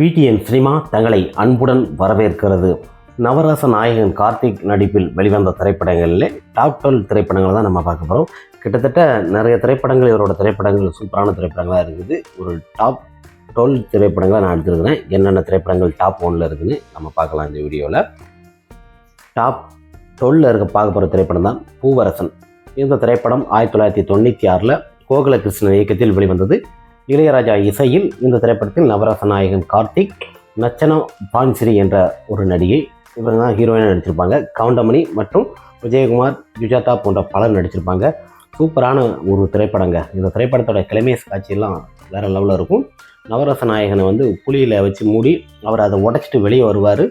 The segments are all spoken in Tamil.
பிடிஎன் சினிமா தங்களை அன்புடன் வரவேற்கிறது. நவரச நாயகன் கார்த்திக் நடிப்பில் வெளிவந்த திரைப்படங்களில் டாப் டுவெல் திரைப்படங்களை தான் நம்ம பார்க்க போகிறோம் கிட்டத்தட்ட நிறைய திரைப்படங்கள் இவரோட திரைப்படங்கள் சூப்பரான திரைப்படங்களாக இருக்குது. ஒரு டாப் டுவெல் திரைப்படங்களை நான் எடுத்துருக்கிறேன். என்னென்ன திரைப்படங்கள் டாப் ஒனில் இருக்குதுன்னு நம்ம பார்க்கலாம் இந்த வீடியோவில் டாப் டுவெல்ல இருக்க பார்க்க போகிற திரைப்படம் தான் பூவரசன். இந்த திரைப்படம் ஆயிரத்தி தொள்ளாயிரத்தி தொண்ணூற்றி ஆறில் கோகுலகிருஷ்ணன் இயக்கத்தில் வெளிவந்தது. இளையராஜா இசையில் இந்த திரைப்படத்தில் நவரச நாயகன் கார்த்திக் நச்சனா பான்சிரி என்ற ஒரு நடிகை. இவங்க தான் ஹீரோயினாக நடிச்சிருப்பாங்க. கவுண்டமணி மற்றும் விஜயகுமார் ஜுஜாதா போன்ற பலர் நடிச்சிருப்பாங்க. சூப்பரான ஒரு திரைப்படங்க. இந்த திரைப்படத்தோட கிளைமேஸ் காட்சியெல்லாம் வேறு லெவலில் இருக்கும். நவரச நாயகனை வந்து புளியில் வச்சு மூடி அவர் அதை உடச்சிட்டு வெளியே வருவார்.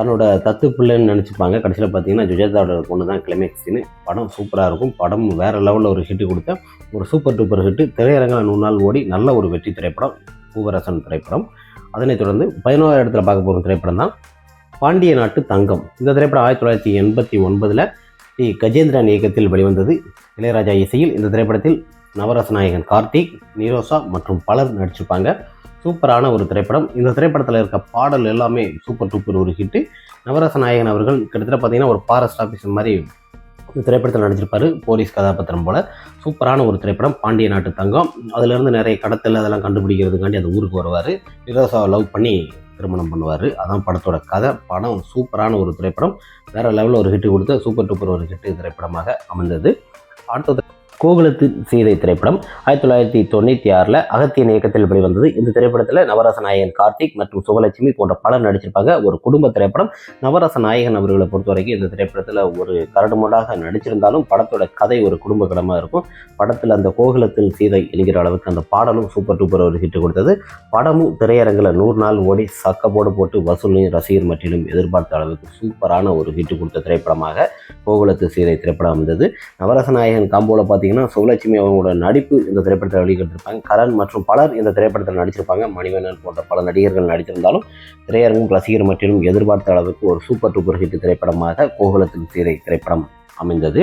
தன்னோட தத்து பிள்ளைன்னு நினச்சிப்பாங்க. கடைசியில் பார்த்தீங்கன்னா ஜுஜாதாவோட பொண்ணு தான் கிளைமேக்ஸ்னு படம் சூப்பராக இருக்கும். படம் வேறு லெவலில் ஒரு ஹிட்டு கொடுத்த ஒரு சூப்பர் டூப்பர் ஹிட்டு திரையரங்கில் நூறு நாள் ஓடி நல்ல ஒரு வெற்றி திரைப்படம் பூவரசன் திரைப்படம். அதனைத் தொடர்ந்து பதினோராவது இடத்துல பார்க்க போகிற திரைப்படம் தான் பாண்டிய நாட்டு தங்கம். இந்த திரைப்படம் ஆயிரத்தி தொள்ளாயிரத்தி எண்பத்தி ஒன்பதில் டி. கஜேந்திரன் இயக்கத்தில் வெளிவந்தது. இளையராஜா இசையில் இந்த திரைப்படத்தில் நவரச நாயகன் கார்த்திக் நீரோசா மற்றும் பலர் நடிச்சிருப்பாங்க. சூப்பரான ஒரு திரைப்படம். இந்த திரைப்படத்தில் இருக்க பாடல் எல்லாமே சூப்பர் டூப்பர் ஒரு ஹிட்டு நவரச நாயகன் அவர்கள் கிட்டத்தட்ட பார்த்தீங்கன்னா ஒரு ஃபாரஸ்ட் ஆஃபீஸர் மாதிரி இந்த திரைப்படத்தில் நடிச்சிருப்பாரு. போலீஸ் கதாபாத்திரம் போல. சூப்பரான ஒரு திரைப்படம். பாண்டிய நாட்டு தங்கம். அதுலேருந்து நிறைய கடத்தல் அதெல்லாம் கண்டுபிடிக்கிறதுக்காண்டி அந்த ஊருக்கு வருவார். நிரோசாவை லவ் பண்ணி திருமணம் பண்ணுவார். அதான் படத்தோட கதை. படம் சூப்பரான ஒரு திரைப்படம். வேறு லெவலில் ஒரு ஹிட்டு கொடுத்த சூப்பர் டூப்பர் ஒரு ஹிட்டு திரைப்படமாக அமைந்தது. அடுத்த கோகுலத்து சீதை திரைப்படம். ஆயிரத்தி தொள்ளாயிரத்தி தொண்ணூற்றி ஆறில் அகத்தியன் இயக்கத்தில் வெளிவந்தது. இந்த திரைப்படத்தில் நவரச நாயகன் கார்த்திக் மற்றும் சுகலட்சுமி போன்ற பலர் நடிச்சிருப்பாங்க. ஒரு குடும்ப திரைப்படம். நவரச நாயகன் அவர்களை பொறுத்த வரைக்கும் இந்த திரைப்படத்தில் ஒரு கரடுமுடாக நடிச்சிருந்தாலும் படத்தோட கதை ஒரு குடும்ப கடமாக இருக்கும். படத்தில் அந்த கோகுலத்தில் சீதை என்கிற அளவுக்கு அந்த பாடலும் சூப்பர் டூப்பர் ஒரு ஹிட் கொடுத்தது. படமும் திரையரங்கில் நூறு நாள் ஓடி சக்கப்போடு போட்டு வசூலையும் ரசிகர் மற்றிலும் எதிர்பார்த்த அளவுக்கு சூப்பரான ஒரு ஹிட் கொடுத்த திரைப்படமாக கோகுலத்து சீதை திரைப்படம் வந்தது நவரச நாயகன் காம்போல பார்த்தீங்கன்னா சுவலட்சுமி அவங்களோட நடிப்பு இந்த திரைப்படத்தில் வெளியிட்டிருப்பாங்க. கரண் மற்றும் பலர் இந்த திரைப்படத்தில் நடிச்சிருப்பாங்க. மணிவண்ணன் போன்ற பல நடிகர்கள் நடித்திருந்தாலும் திரையரங்கும் ரசிகர் மற்றிலும் எதிர்பார்த்த அளவுக்கு ஒரு சூப்பர் டூப்பர் ஹிட் திரைப்படமாக கோகுலத்தின் சீரை திரைப்படம் அமைந்தது.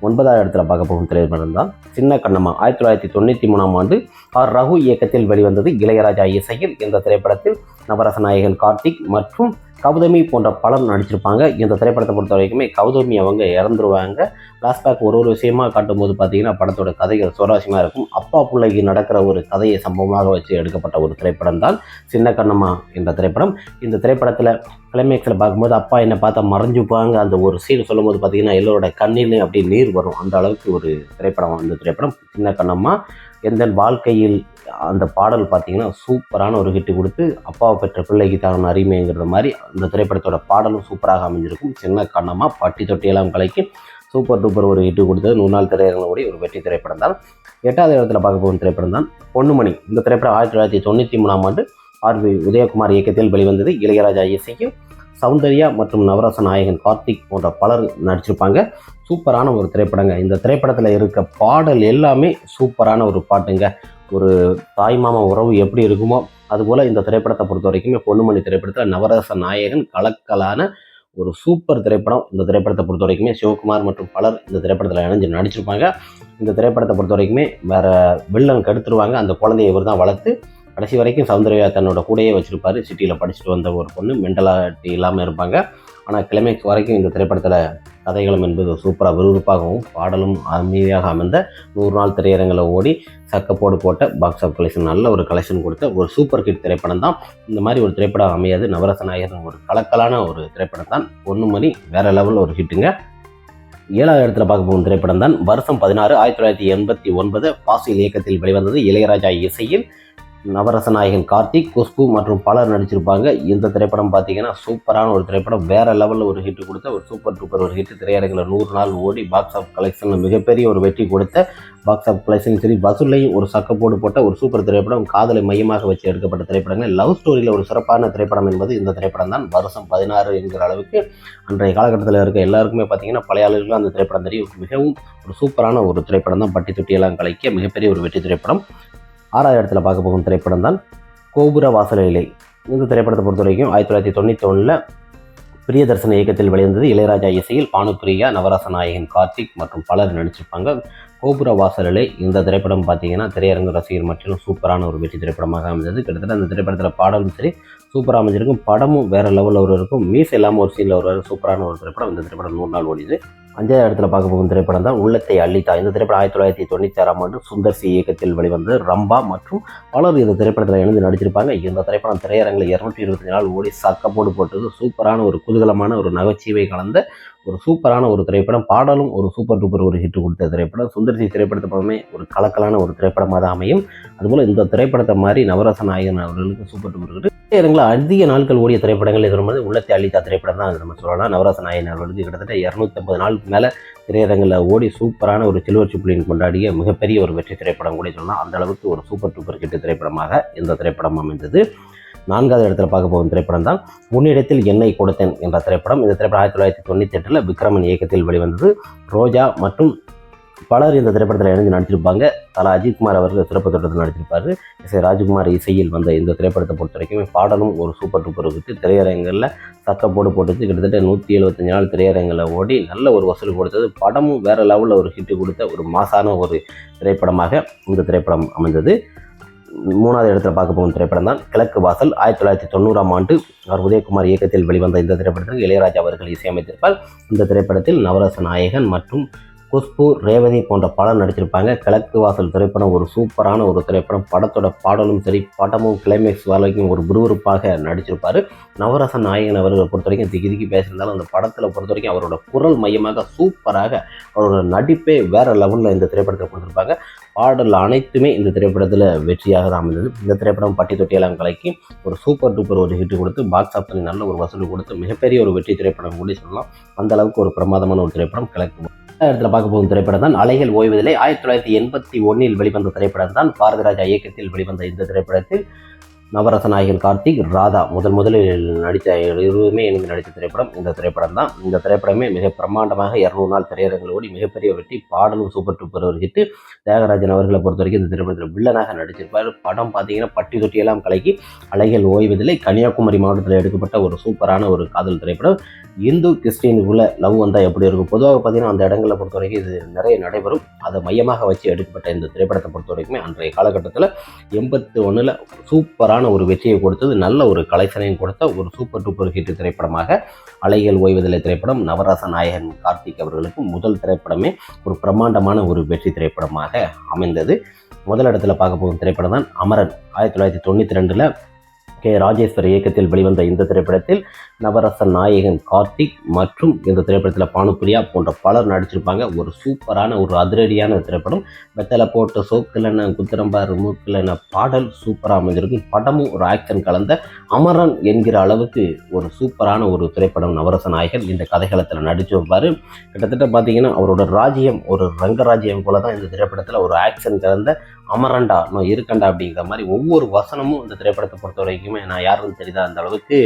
ஒன்பதாவது இடத்துல பார்க்க போகும் திரைப்படம் தான் சின்ன கண்ணம்மா. ஆயிரத்தி தொள்ளாயிரத்தி தொண்ணூற்றி மூணாம் ஆண்டு ஆர். ரகு இயக்கத்தில் வெளிவந்தது இளையராஜா இசையில். இந்த திரைப்படத்தில் நவரச நாயகன் கார்த்திக் மற்றும் கௌதமி போன்ற பலர் நடிச்சிருப்பாங்க. இந்த திரைப்படத்தை பொறுத்த வரைக்குமே கௌதமி அவங்க இறந்துருவாங்க. ஃப்ளாஷ்பேக் ஒரு ஒரு விஷயமா காட்டும்போது பார்த்தீங்கன்னா படத்தோட கதைகள் சுவாரஸ்யமாக இருக்கும். அப்பா பிள்ளைக்கு நடக்கிற ஒரு கதையை சம்பவமாக வச்சு எடுக்கப்பட்ட ஒரு திரைப்படம் தான் சின்ன கண்ணம்மா என்ற திரைப்படம். இந்த திரைப்படத்தில் கிளைமேக்ஸில் பார்க்கும்போது அப்பா என்னை பார்த்தா மறைஞ்சுப்பாங்க. அந்த ஒரு சீன் சொல்லும்போது பார்த்தீங்கன்னா எல்லோரோட கண்ணிலையும் அப்படியே நீர் வரும். அந்த அளவுக்கு ஒரு திரைப்படம் அந்த திரைப்படம் சின்ன கண்ணம்மா. எந்த வாழ்க்கையில் அந்த பாடல் பார்த்தீங்கன்னா சூப்பரான ஒரு ஹிட்டு கொடுத்து அப்பாவை பெற்ற பிள்ளைக்கு தான் அருமைங்கிறது மாதிரி அந்த திரைப்படத்தோட பாடலும் சூப்பராக அமைஞ்சிருக்கும். சின்ன கண்ணமாக பட்டி தொட்டியெல்லாம் கலைக்கு சூப்பர் டூப்பர் ஒரு ஹிட்டு கொடுத்தது. நூறு நாள் திரையரங்கோடி ஒரு வெற்றி திரைப்படம் தான். எட்டாவது இடத்துல பார்க்க போகும் திரைப்படம் தான் பொண்ணுமணி இந்த திரைப்படம் ஆயிரத்தி தொள்ளாயிரத்தி தொண்ணூற்றி மூணாம் ஆண்டு ஆர் வி உதயகுமார் இயக்கத்தில் வெளிவந்தது. இளையராஜா இசையில் சௌந்தர்யா மற்றும் நவரச நாயகன் கார்த்திக் போன்ற பலர் நடிச்சிருப்பாங்க. சூப்பரான ஒரு திரைப்படங்க. இந்த திரைப்படத்தில் இருக்க பாடல் எல்லாமே சூப்பரான ஒரு பாட்டுங்க. ஒரு தாய் மாமா உறவு எப்படி இருக்குமோ அதுபோல் இந்த திரைப்படத்தை பொறுத்த வரைக்குமே பொன்னுமணி திரைப்படத்தில் நவரச நாயகன் கலக்கலான ஒரு சூப்பர் திரைப்படம் இந்த திரைப்படத்தை பொறுத்த வரைக்குமே சிவகுமார் மற்றும் பலர் இந்த திரைப்படத்தில் இணைஞ்சு நடிச்சிருப்பாங்க. இந்த திரைப்படத்தை பொறுத்த வரைக்குமே வேறு வில்லன் கெடுத்துருவாங்க. அந்த குழந்தைய இவர் தான் வளர்த்து கடைசி வரைக்கும் சௌந்தர்யா தன்னோட கூடையே வச்சுருப்பாரு. சிட்டியில் படிச்சுட்டு வந்த ஒரு பொண்ணு மென்டலாட்டி இல்லாமல் இருப்பாங்க. ஆனால் கிளைமேக்ஸ் வரைக்கும் இந்த திரைப்படத்தில் கதைகளும் என்பது சூப்பராக விறுவிறுப்பாகவும் பாடலும் அமைதியாக அமைந்த நூறு நாள் திரையரங்களை ஓடி சக்கப்போடு போட்ட பாக்ஸ் ஆஃப் கலெக்ஷன் நல்ல ஒரு கலெக்ஷன் கொடுத்த ஒரு சூப்பர் ஹிட் திரைப்படம் தான். இந்த மாதிரி ஒரு திரைப்படம் அமையாது. நவரச நாயகன் ஒரு கலக்கலான ஒரு திரைப்படம் தான். ஒன்று மணி வேற லெவலில் ஒரு ஹிட்டுங்க ஏழாவது இடத்துல பார்க்க போகும் திரைப்படம் தான். வருஷம் பதினாறு ஆயிரத்தி தொள்ளாயிரத்தி எண்பத்தி ஒன்பது பாசில் இயக்கத்தில் வெளிவந்தது இளையராஜா இசையில். நவரச நாயகன் கார்த்திக் குஷ்பு மற்றும் பலர் நடிச்சிருப்பாங்க. இந்த திரைப்படம் பார்த்தீங்கன்னா சூப்பரான ஒரு திரைப்படம். வேற லெவலில் ஒரு ஹிட் கொடுத்த ஒரு சூப்பர் டூப்பர் ஒரு ஹிட் திரையரங்கில் நூறு நாள் ஓடி பாக்ஸ் ஆஃப் கலெக்ஷனில் மிகப்பெரிய ஒரு வெற்றி கொடுத்த பாக்ஸ் ஆஃப் கலெக்ஷன் சரி வசூலையும் ஒரு சக்கப்போடு போட்ட ஒரு சூப்பர் திரைப்படம் காதலை மையமாக வச்சு எடுக்கப்பட்ட திரைப்படங்கள். லவ் ஸ்டோரியில் ஒரு சிறப்பான திரைப்படம் என்பது இந்த திரைப்படம் தான். வருஷம் பதினாறு என்கிற அளவுக்கு அன்றைய காலகட்டத்தில் இருக்க எல்லாருக்குமே பார்த்தீங்கன்னா பழைய அந்த திரைப்படம் தெரியும். மிகவும் ஒரு சூப்பரான ஒரு திரைப்படம் தான். பட்டி தொட்டியெல்லாம் கலைக்க மிகப்பெரிய ஒரு வெற்றி திரைப்படம். ஆறாவது இடத்துல பார்க்க போகும் திரைப்படம் தான் கோபுர வாசலிலை. இந்த திரைப்படத்தை பொறுத்த வரைக்கும் ஆயிரத்தி தொள்ளாயிரத்தி தொண்ணூற்றி ஒன்றில் பிரியதர்சன இயக்கத்தில் வெளிவந்தது இளையராஜா இசையில் பானுப்பிரியா நவரச நாயகன் கார்த்திக் மற்றும் பலர் நடிச்சிருப்பாங்க. கோபுர வாசலிலே இந்த திரைப்படம் பார்த்தீங்கன்னா திரையரங்கு ரசிகர் மற்றும் சூப்பரான ஒரு வெற்றி திரைப்படமாக அமைந்தது. கிட்டத்தட்ட அந்த திரைப்படத்தில் பாடலும் சரி சூப்பராக அமைஞ்சிருக்கும். படமும் வேறு லெவலில் ஒரு இருக்கும். மீஸ் இல்லாமல் ஒரு சீனில் ஒரு சூப்பரான ஒரு திரைப்படம். இந்த திரைப்படம் நூறு நாள் ஓடிது அஞ்சாவது இடத்துல பார்க்க போகும் திரைப்படம் தான் உள்ளத்தை அள்ளித்தா. இந்த திரைப்படம் ஆயிரத்தி தொள்ளாயிரத்தி தொண்ணூற்றி ஆறாம் ஆண்டு சுந்தர் சி இயக்கத்தில் வெளிவந்து ரம்பா மற்றும் பலர் இந்த திரைப்படத்தில் இணைந்து நடிச்சிருப்பாங்க இந்த திரைப்படம் திரையரங்கில் இரநூத்தி இருபத்தஞ்சு நாள் ஓடி சக்கப்போடு போட்டது. சூப்பரான ஒரு குதூகலமான ஒரு நகைச்சுவை கலந்த ஒரு சூப்பரான ஒரு திரைப்படம் பாடலும் ஒரு சூப்பர் டூப்பர் ஒரு ஹிட் கொடுத்த திரைப்படம். சுந்தர்சி திரைப்படத்தை படமே ஒரு கலக்கலான ஒரு திரைப்படமாக தான் அமையும். அதுபோல் இந்த திரைப்படத்தை மாதிரி நவரச நாயகன் அவர்களுக்கு சூப்பர் டூப்பர் இருக்குது அதிக நாட்கள் ஓடிய திரைப்படங்கள் இருக்கிறது உள்ளத்தை அளித்தா திரைப்படம் தான் நம்ம சொல்லலாம். நவரச நாயகன் அவர்களுக்கு கிட்டத்தட்ட இரநூத்தம்பது நாளுக்கு மேலே திரையரங்கில் ஓடி சூப்பரான ஒரு சில்வர் சுப்ளின் கொண்டாடிய மிகப்பெரிய ஒரு வெற்றி திரைப்படம் கூட சொல்லலாம். அந்த அளவுக்கு ஒரு சூப்பர் டூப்பர் ஹிட் திரைப்படமாக இந்த திரைப்படம் அமைந்தது. நான்காவது இடத்துல பார்க்க போகும் திரைப்படம் தான் உன்னிடத்தில் என்னை கொடுத்தேன் என்ற திரைப்படம். இந்த திரைப்படம் ஆயிரத்தி தொள்ளாயிரத்தி தொண்ணூற்றி எட்டில் விக்ரமன் இயக்கத்தில் வெளிவந்தது. ரோஜா மற்றும் பலர் இந்த திரைப்படத்தில் இணைந்து நடிச்சிருப்பாங்க தலா அஜித்குமார் அவர்கள் சிறப்பு திட்டத்தில் நடிச்சிருப்பார் எஸ் ஏ ராஜ்குமார் இசையில் வந்த இந்த திரைப்படத்தை பொறுத்த வரைக்கும் பாடலும் ஒரு சூப்பர் டூப்பர் விட்டு திரையரங்களில் போடு போட்டுச்சு. கிட்டத்தட்ட நூற்றி எழுபத்தஞ்சு நாள் திரையரங்கில் ஓடி நல்ல ஒரு வசூல் கொடுத்தது. படமும் வேறு லெவலில் ஒரு ஹிட்டு கொடுத்த ஒரு மாசான ஒரு திரைப்படமாக இந்த திரைப்படம் அமைந்தது. மூணாவது இடத்துல பார்க்க போகும் திரைப்படம் தான். கிழக்கு வாசல் ஆயிரத்தி தொள்ளாயிரத்தி தொண்ணூறாம் ஆண்டு அவர் உதயகுமார் இயக்கத்தில் வெளிவந்த இந்த திரைப்படத்திற்கு இளையராஜா அவர்கள் இசையமைத்திருப்பார். இந்த திரைப்படத்தில் நவரச நாயகன் மற்றும் குஷ்பு ரேவதி போன்ற பலர் நடிச்சிருப்பாங்க கிழக்கு வாசல் திரைப்படம் ஒரு சூப்பரான ஒரு திரைப்படம். படத்தோட பாடலும் சரி படமும் கிளைமேக்ஸ் வரைக்கும் ஒரு விறுவிறுப்பாக நடிச்சிருப்பார். நவரச நாயகன் அவர்களை பொறுத்த வரைக்கும் திகி திகி பேசியிருந்தாலும் அந்த படத்தில் பொறுத்த வரைக்கும் அவரோட குரல் மையமாக சூப்பராக அவரோட நடிப்பே வேற லெவலில் இந்த திரைப்படத்தில் கொடுத்துருப்பாங்க. பாடல் அனைத்துமே இந்த திரைப்படத்தில் வெற்றியாக தான் அமைந்தது. இந்த திரைப்படம் பட்டி தொட்டியெல்லாம் கலக்கி ஒரு சூப்பர் டூப்பர் ஒரு ஹிட் கொடுத்து பாக்ஸ் ஆஃபீஸில் நல்ல ஒரு வசூல் கொடுத்து மிகப்பெரிய ஒரு வெற்றி திரைப்படம் கூட சொல்லலாம். அந்த அளவுக்கு ஒரு பிரமாதமான ஒரு திரைப்படம் கிழக்கு இடத்துல பார்க்க போகும் திரைப்படம் தான் அலைகள் ஓய்வதில்லை. ஆயிரத்தி தொள்ளாயிரத்தி எண்பத்தி ஒன்றில் வெளிவந்த திரைப்படம் தான் பாரதிராஜா இயக்கத்தில் வெளிவந்த இந்த திரைப்படத்தில் நவரச நாயகன் கார்த்திக் ராதா முதல் முதலில் நடித்த இருவருமே இணைந்து நடித்த திரைப்படம் இந்த திரைப்படம் தான் இந்த திரைப்படமே மிக பிரம்மாண்டமாக இரநூறு நாள் திரையரங்கில் ஓடி மிகப்பெரிய வெற்றி பாடலும் சூப்பர் டூப்பர் ஒரு தியாகராஜன் அவர்களை பொறுத்த வரைக்கும் இந்த திரைப்படத்தில் வில்லனாக நடிச்சிருப்பார். படம் பார்த்தீங்கன்னா பட்டி தொட்டியெல்லாம் கலக்கி அலைகள் ஓய்வதில்லை. கன்னியாகுமரி மாவட்டத்தில் எடுக்கப்பட்ட ஒரு சூப்பரான ஒரு காதல் திரைப்படம். இந்து கிறிஸ்டியனுக்குள்ள லவ் வந்தால் எப்படி இருக்கும்? பொதுவாக பார்த்தீங்கன்னா அந்த இடங்களை பொறுத்த வரைக்கும் இது நிறைய நடைபெறும். அதை மையமாக வச்சு எடுக்கப்பட்ட இந்த திரைப்படத்தை பொறுத்த வரைக்குமே அன்றைய காலகட்டத்தில் எண்பத்தி ஒன்றில் சூப்பரான ஒரு வெற்றியை கொடுத்தது நல்ல ஒரு கலெக்ஷனையும் கொடுத்த ஒரு சூப்பர் டூப்பர் ஹிட் திரைப்படமாக அலைகள் ஓய்வதில்லை திரைப்படம் நவராச நாயகன் கார்த்திக் அவர்களுக்கு முதல் திரைப்படமே ஒரு பிரம்மாண்டமான ஒரு வெற்றி திரைப்படமாக அமைந்தது. முதல் இடத்துல பார்க்க போகும் திரைப்படம் தான் அமரன். ஆயிரத்தி தொள்ளாயிரத்தி தொண்ணூற்றி ரெண்டில் கே. ராஜேஸ்வர் இயக்கத்தில் வெளிவந்த இந்த திரைப்படத்தில் நவரச நாயகன் கார்த்திக் மற்றும் இந்த திரைப்படத்தில் பானுப்பிரியா போன்ற பலர் நடிச்சிருப்பாங்க. ஒரு சூப்பரான ஒரு அதிரடியான திரைப்படம். வெத்தலை போட்ட சோக்கிலன குத்திரம்பார் மூக்கிலன பாடல் சூப்பராக அமைந்திருக்கும். படமும் ஒரு ஆக்ஷன் கலந்த அமரன் என்கிற அளவுக்கு ஒரு சூப்பரான ஒரு திரைப்படம் நவரச நாயகன் இந்த கதைகளத்தில் நடிச்சு வைப்பார் கிட்டத்தட்ட பார்த்தீங்கன்னா அவரோட ராஜ்யம் ஒரு ரங்கராஜ்யம் போல தான் இந்த திரைப்படத்தில் ஒரு ஆக்ஷன் கலந்த அமரண்டா நான் இருக்கண்டா அப்படிங்கிற மாதிரி ஒவ்வொரு வசனமும் இந்த திரைப்படத்தை பொறுத்த வரைக்குமே நான் யாருன்னு தெரியுதா அந்த அளவுக்கு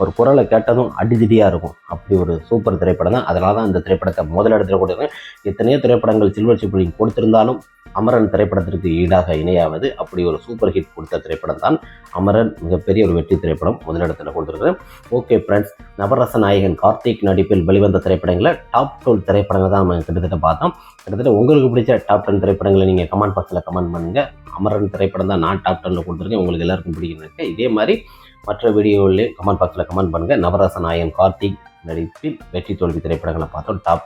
ஒரு குரலை கேட்டதும் அடிதிடியாக இருக்கும். அப்படி ஒரு சூப்பர் திரைப்படம் தான். அதனால தான் இந்த திரைப்படத்தை முதல் இடத்துல கொடுக்குறேன் எத்தனையோ திரைப்படங்கள் சில்வர் சிப்பிளிங் கொடுத்திருந்தாலும் அமரன் திரைப்படத்திற்கு ஈடாக இணையாவது அப்படி ஒரு சூப்பர் ஹிட் கொடுத்த திரைப்படம் தான் அமரன் மிகப்பெரிய ஒரு வெற்றி திரைப்படம் முதலிடத்தில் கொடுத்துருக்குறேன் ஓகே ஃப்ரெண்ட்ஸ் நவரச நாயகன் கார்த்திக் நடிப்பில் வெளிவந்த திரைப்படங்களை டாப் டுவெல் திரைப்படங்கள் தான் நம்ம கிட்டத்தட்ட பார்த்தோம். கிட்டத்தட்ட உங்களுக்கு பிடிச்ச டாப் டென் திரைப்படங்களை நீங்கள் கமெண்ட் பாக்ஸில் கமெண்ட் பண்ணுங்கள் அமரன் திரைப்படம் தான் நான் டாப் டென்னில் கொடுத்துருக்கேன். உங்களுக்கு எல்லாருக்கும் பிடிக்கும் இதே மாதிரி மற்ற வீடியோவிலையும் கமெண்ட் பாக்ஸில் கமெண்ட் பண்ணுங்கள் நவரச நாயகன் கார்த்திக் நடிப்பில் வெற்றி தோல்வி திரைப்படங்களை பார்த்தோம். டாப்